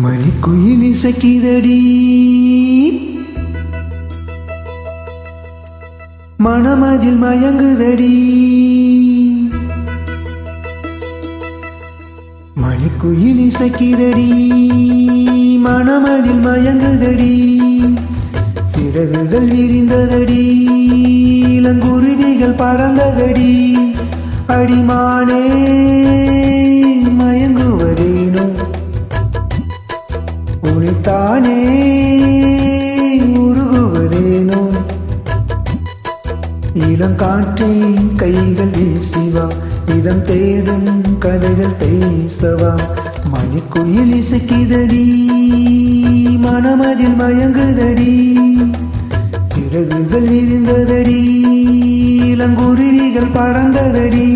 மணிக்குயில் இசக்கிதடி. மனமதில் மயங்குதடி. மணிக்குயில் இசக்கிதடி. மனமதில் மயங்குதடி. சிறகுகள் விரிந்ததடி. இளங்குருவிகள் பறந்ததடி. அடிமானே. தானே உருகுவதேனோ? இளங்காற்றின் கைகள் வீசிவா இதம் தேடும் கதைகள் பேசவா. மணிக்குயில் இசைக்குதடி மனமதில் மயங்குதடி சிறகுகள் விரிந்ததடி இளங்குருவிகள் பறந்ததடி.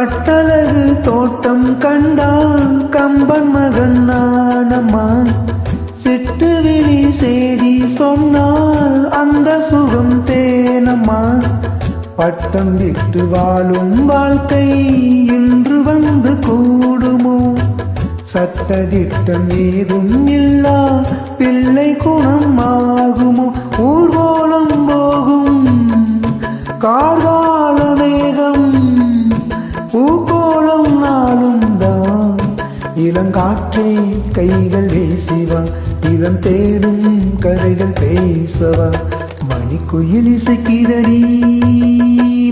கட்டழகு தோட்டம் கண்டான் கம்பன் மகன் நானம்மா. சிட்டு விழி செய்தி சொன்னால் அந்த சுகம் தேனம்மா. பட்டம் விட்டு வாழும் வாழ்க்கை இன்று வந்து கூடுமோ? சட்டதிட்டம் ஏதும் இல்லா பிள்ளை குணம் ஆகுமோ? ஊர்வலம் போகும் கார்வா பூகோளம் நாளும் தான் இளங்காற்றே கைகள் வீசிவா. இதம் தேடும் கதைகள் பேசவா. மணிக்குயில் இசைக்கிதடி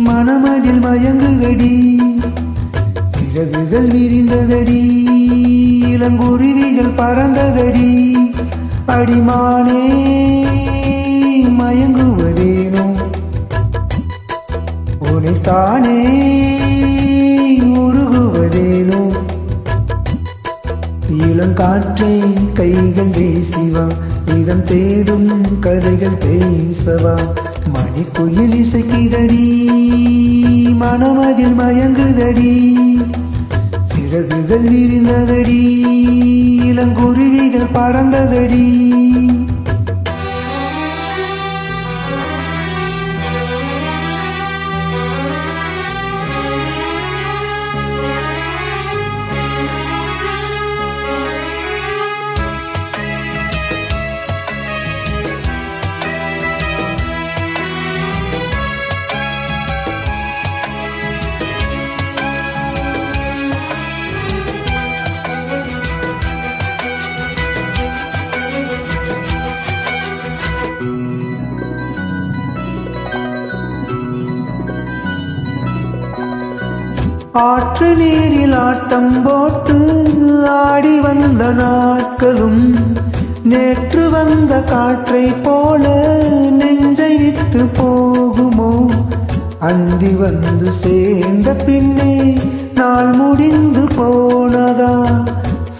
மனமதில் மயங்குகடி சிறகுகள் விரிந்ததடி இளங்குருவிகள் பறந்ததடி. அடிமானே மயங்குவதேனோ? உனைத்தானே இளங்காற்றே கைகள் வீசிவா. இதம் தேடும் கதைகள் பேசவா. மணிக்குயில் இசைக்கிறடி மனமதில் மயங்குதடி. சிறகுகள் விரிந்ததடி இளங்குருவிகள் பறந்ததடி. ஆற்று நீரில் ஆட்டம் போட்டு ஆடி வந்த நாட்களும் நேற்று வந்த காற்றை போல நெஞ்சை விட்டு போகுமோ? அந்தி வந்து சேர்ந்த பின்னே நாள் முடிந்து போனதா?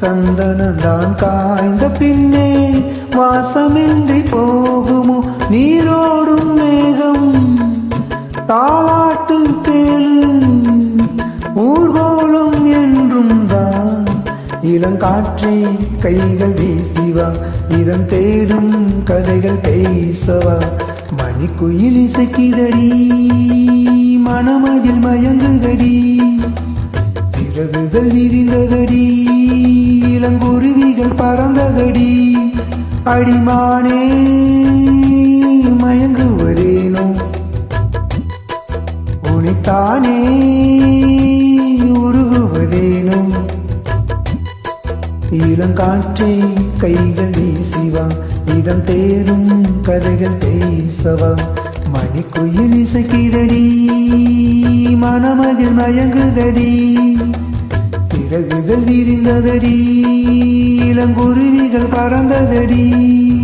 சந்தனந்தான் காய்ந்த பின்னே வாசமின்றி போகுமோ? நீரோடும் மேகம் தாளாட்டு கேளு ஊர்கோலம் என்றும் தான் இளங்காற்றை கைகள் வீசிவா. இதம் தேடும் கதைகள் பேசவா. மணிக்குயில் இசைக்குதடி மனமதில் மயங்குதடி. சிறகுகள் விரிந்ததடி இளங்குருவிகள் பறந்ததடி. அடிமானே மயங்குவதேனோ? உனித்தானே? இளங்காற்றே கைகள் வீசிவா. இதம் தேரும் கதைகள் பேசவா. மணிக்குயில் இசைக்கிறடி மனமதில் மயங்குதடி. சிறகுகள் விரிந்ததடி இளங்குருவிகள் பறந்ததடி.